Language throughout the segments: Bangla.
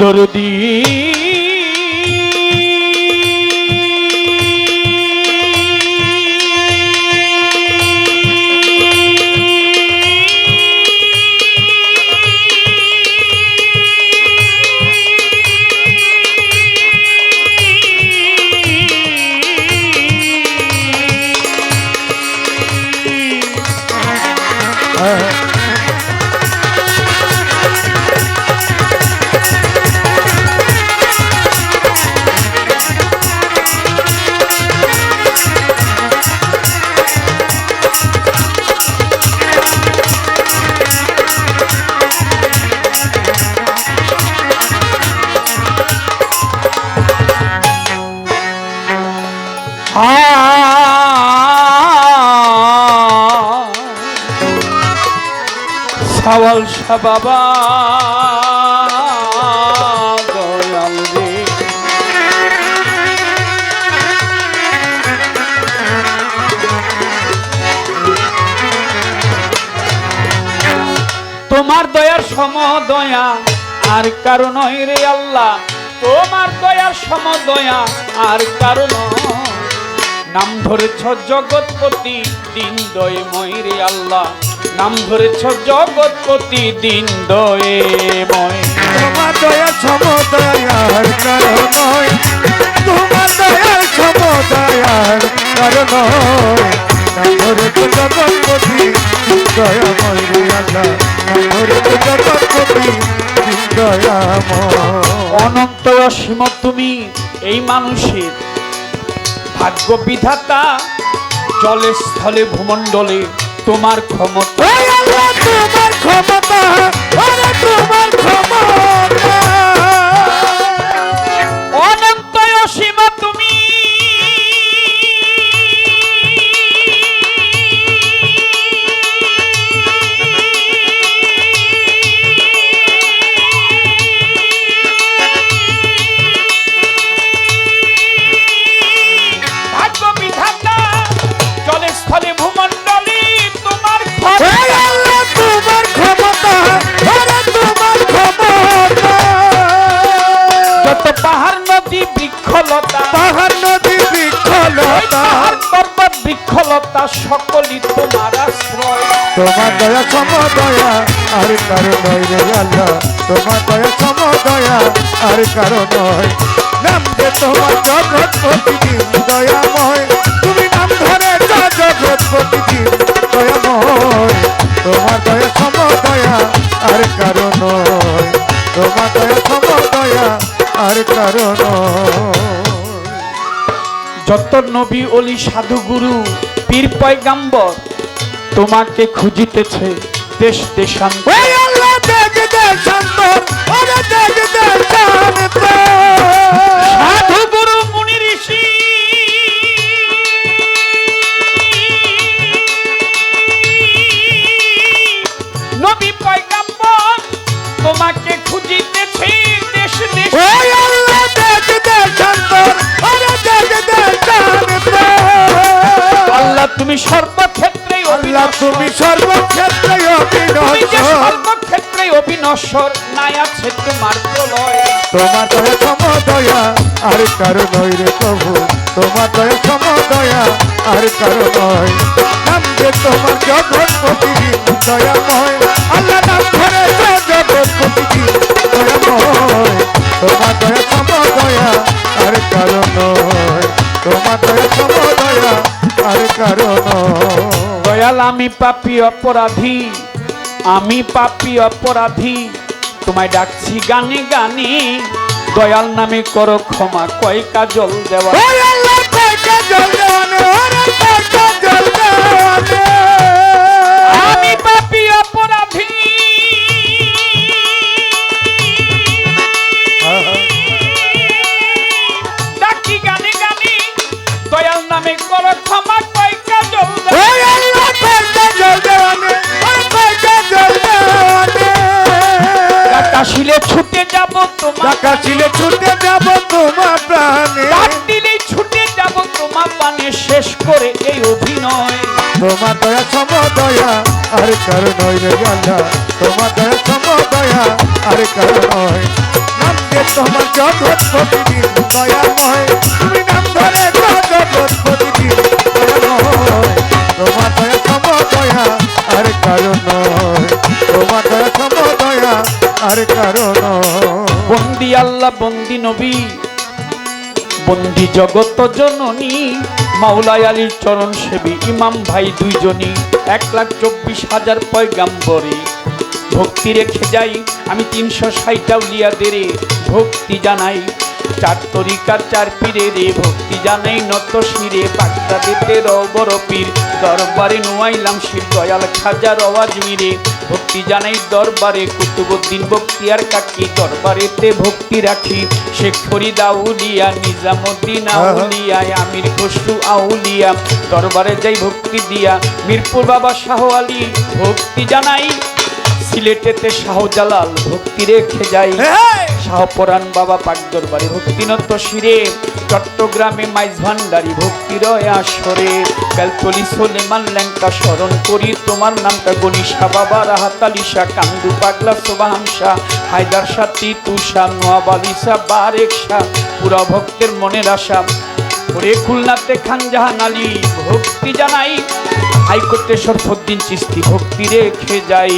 দরদি সাওয়াল শাহ বাবা। দয়াল রে। তোমার দয়ার সম দয়া, আর কারণ রে আল্লাহ। তোমার দয়ার সম দয়া, আর কারণ নাম ধরেছ জগৎপতি, দিন দয়ে ময়রে আল্লাহ। নাম ধরেছ জগৎপতি দিন দয়ে ময় তোমার দয়ার সমদয়ার কারণ তোমার দয়ার সমদয়ার কারণ ধরে তো জগৎপতি দয়াময় রে আল্লাহ। ধরে তো জগৎপতি দয়াময়। অনন্ত অসীম তুমি এই মানুষের। ভাগ্য বিধাতা জলে স্থলে ভূমণ্ডলে। তোমার ক্ষমতা। তোমার ক্ষমতা। তোমার ক্ষমতা। বৃক্ষলতা সকলই তোমার আশ্রয়। তোমার দয়া সমদয়া, আর কারও নয় রে আল্লাহ। তোমার দয়া সমদয়া, আর কারও নয়। নাম যে তোমার প্রতিদিন দয়াময়। যত নবী অলি সাধুগুরু পীর পয়গাম্বর তোমাকে খুঁজিতেছে দেশ দেশান্ত। তুমি সর্বক্ষেত্রে সর্বক্ষেত্রে অবিনশ্বর নাই আছে তোমার প্রলয়। তোমার দয়া সমদয়া আর কারও নয় রে প্রভু। তোমার দয়া সমদয়া আর কারও নয় নাম যে তোমার জগৎ প্রতিদিন দয়াময়। আল্লাহ নাম ধরে যা জগৎ প্রতিদিন দয়াময়। তোমার দয়া সমদয়া আর কারও নয় তোমার দয়া সমদয়া আর কারও নয় দয়াল, আমি পাপি অপরাধী, আমি পাপি অপরাধী। তোমায় ডাকছি গানে গানে, দয়াল নামে করো ক্ষমা, কয় কাজল দেওয়া। কাশিলে ছুটে যাব তোমার কাশিলে ছুটে যাব তোমার প্রাণে। ডাক ছুটে যাব তোমার পানে শেষ করে এই অভিনয়। তোমার দয়া সমদয়া আর কার নয় রে আল্লাহ। তোমার দয়া সমদয়া আর কার নয়। নাম তোমার জগৎ প্রতিদিন দয়াময় আল্লাহ বন্দি নবী, বন্দি জগত জননী মাওলাই আলীর চরণ সেবী, ইমাম ভাই দুইজনই এক লাখ চব্বিশ হাজার পয়গাম্বরে। ভক্তি রেখে যাই আমি তিনশো ষাটটা উলিয়াদের ভক্তি জানাই। চার তরিকার চার পীরে রে ভক্তি জানাই, নত শিরে পাকটা দিতে বড় পীর দরবারে নুয়াইলাম শির, দয়াল খাজার আওয়াজ মিরে। ভক্তি জানাই দরবারে কুতুবুদ্দিন বক্তিয়ার কাকি দরবারেতে ভক্তি রাখি। শেখ ফরিদ আউলিয়া নিজামুদ্দিন আউলিয়া আমির খসরু আউলিয়া দরবারে যাই ভক্তি দিয়া। মিরপুর বাবা শাহ আলী ভক্তি জানাই সিলেটেতে শাহজালাল ভক্তি রেখে যাই। শাহপরাণ বাবা পাক দরবারে ভক্তিনত শিরে, চট্টগ্রামে মাইজ ভান্ডারি ভক্তির আসরে। বেলতলি সোলেমান ল্যাংকা স্মরণ করি, তোমার নামটা গনিশা বাবা, রাহাতালিশা, কান্দু পাগলা সোবাহামশা হায়দার শাহ তুষা নোয়াবালিশা বারেক পুরা ভক্তের মনের আশা। ওরে খুলনাতে খান জাহান আলী, ভক্তি জানাই। হাইকোর্টে সরফুদ্দিন চিস্তি ভক্তি রেখে যাই।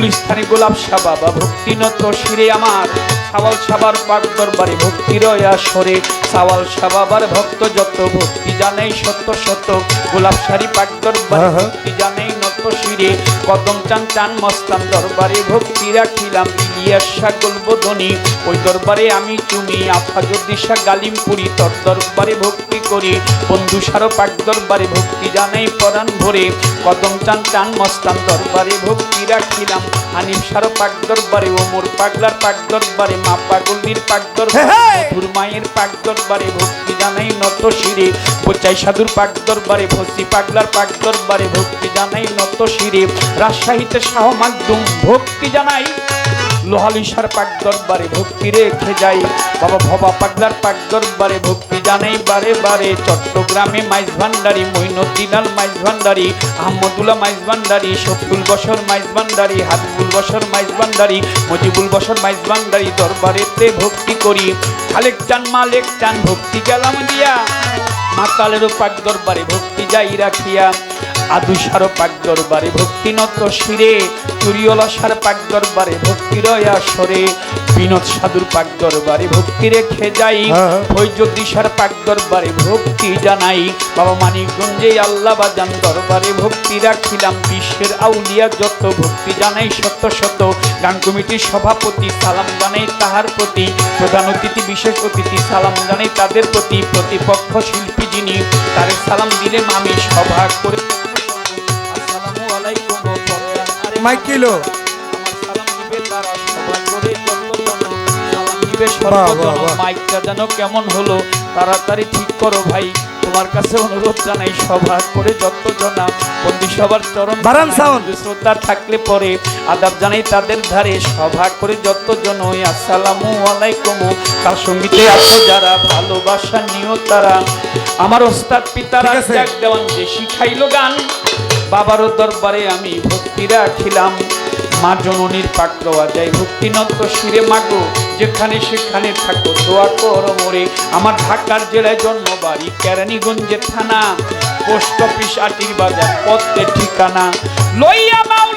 পুলিশ থানে গোলাপ শাহ বাবা ভক্তিনত শিরে আমার। সাওয়াল সাবার পাক দরবারে ভক্তির আসরে। সাওয়াল শাহ বাবার ভক্ত যত ভক্তি জানাই সত্য সত্য। গোলাপ শাড়ি পাক দরবারে ভক্তি জানাই নত শিরে। কদম চান চান মস্তান দরবারে ভক্তি রাখিলাম ইলিয়াস শাহ গোলবোধনী ওই দরবারে আমি তুমি আফাজুদ্দিশা গালিমপুরি। তোর দরবারে ভক্তি করি বন্ধু সারো পাক দরবারে ভক্তি জানাই পরাণ ভরে। কদম চান চান মস্তান দরবারে ভক্তি রাখিলাম। হানিফ সার পাক দরবারে ওমর পাগলার পাক দরবারে মা পাগলির পাক দরবারে। মধুর মায়ের পাক দরবারে ভক্তি জানাই নত শিরে। বোচাই সাধুর পাক দরবারে ভক্তি পাগলার পাক দরবারে ভক্তি জানাই নত শিরে। রাজশাহীতে শাহ মাকদুম ভক্তি জানাই লোহালিশার পাক দরবারে ভক্তি রেখে যাই। বাবা ভবা পাগলার পাক দরবারে ভক্তি জানাই বারে বারে। চট্টগ্রামে মাইজ ভান্ডারি মইনুদ্দিনাল মাইজ ভান্ডারি, আহমদুল্লাহ মাইজ ভান্ডারি শফিউল বসর মাইজ ভান্ডারি, হাবিবুল বসর মাইজ ভান্ডারি, মজিবুল বসর মাইজ ভান্ডারি দরবারেতে ভক্তি করি। খালেক চান, মালেক চান, ভক্তি গেলাম দিয়া। মাতালেরও পাক দরবারে ভক্তি যাই রাখিয়া। আদুসার পাক দরবারে ভক্তি নত শিরে। চুরিওলা সার পাক দরবারে ভক্তি রয়া সরে। বিনোদ সাধুর পাক দরবারে ভক্তি রেখে যাই। হ্যাঁ। ভৈজ্যোতিষার পাক দরবারে ভক্তি জানাই। বাবা মানিকগঞ্জে আল্লাহ বাজান দরবারে ভক্তি রাখিলাম। বিশ্বের আউলিয়া যত ভক্তি জানাই শত শত। গান কমিটির সভাপতি সালাম জানাই তাহার প্রতি। প্রধান অতিথি বিশেষ অতিথি সালাম জানাই তাদের প্রতি। প্রতিপক্ষ শিল্পী যিনি তারে সালাম দিলেন আমি সভা করে মাইকটা যেন কেমন হলো তাড়াতাড়ি ঠিক করো ভাই। তোমার কাছে অনুরোধ জানাই সভা করে যত জনা বন্দি সবার চরণ। বন্ধু শ্রদ্ধা থাকলে পরে আদাব জানাই তাদের ধারে। সভা করে যত জন আসসালামু আলাইকুম। তার সঙ্গীতে আছে যারা? ভালোবাসা নিও তারা। আমার ওস্তাদ পিতারা দেওয়ান যে শিখাইলো গান বাবারও দরবারে আমি ভক্তিরা ছিলাম। মা জননীর পাক দেওয়া যায় ভক্তিনত শিরে মাগো, যেখানে সেখানে থাকো, দোয়া করো মোরে। আমার ঢাকার জেলায় জন্মবাড়ি, কেরানীগঞ্জের থানা। পোস্ট অফিস, আটির বাজার, পথের ঠিকানা। লইয়া মাওলার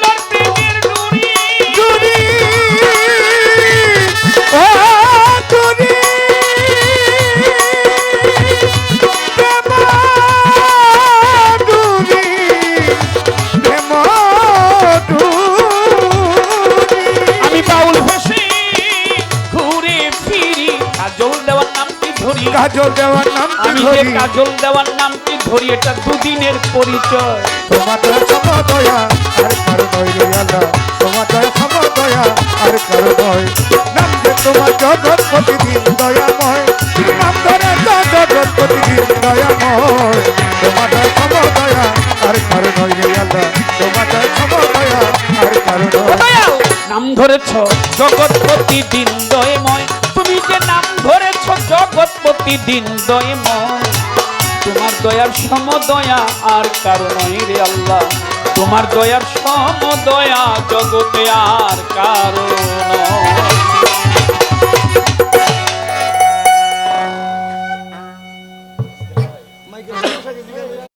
কাজল দেওয়ার নামটি আমি যে ধরি। কাজল দেওয়ার নামটি ধরি এটা দুদিনের পরিচয়। তোমার দয়া ক্ষমা দয়া আর কারও নয় রে আল্লাহ। তোমার দয়া ক্ষমা দয়া আর কারও নয়। নাম যে তোমার জগৎ প্রতিদিন দয়াময়। নাম ধরে তো জগৎ প্রতিদিন দয়াময়। তোমার দয়া ক্ষমা দয়া আর কারও নয় রে আল্লাহ। তোমার দয়া ক্ষমা দয়া আর কারও নয়। নাম ধরেছ জগৎপতি দিন দয়ময়। জগৎপতি দিন দয়ময় তোমার দয়ার সমদয়া আর কারণ রে আল্লাহ। তোমার দয়ার সমদয়া জগতে আর কারণ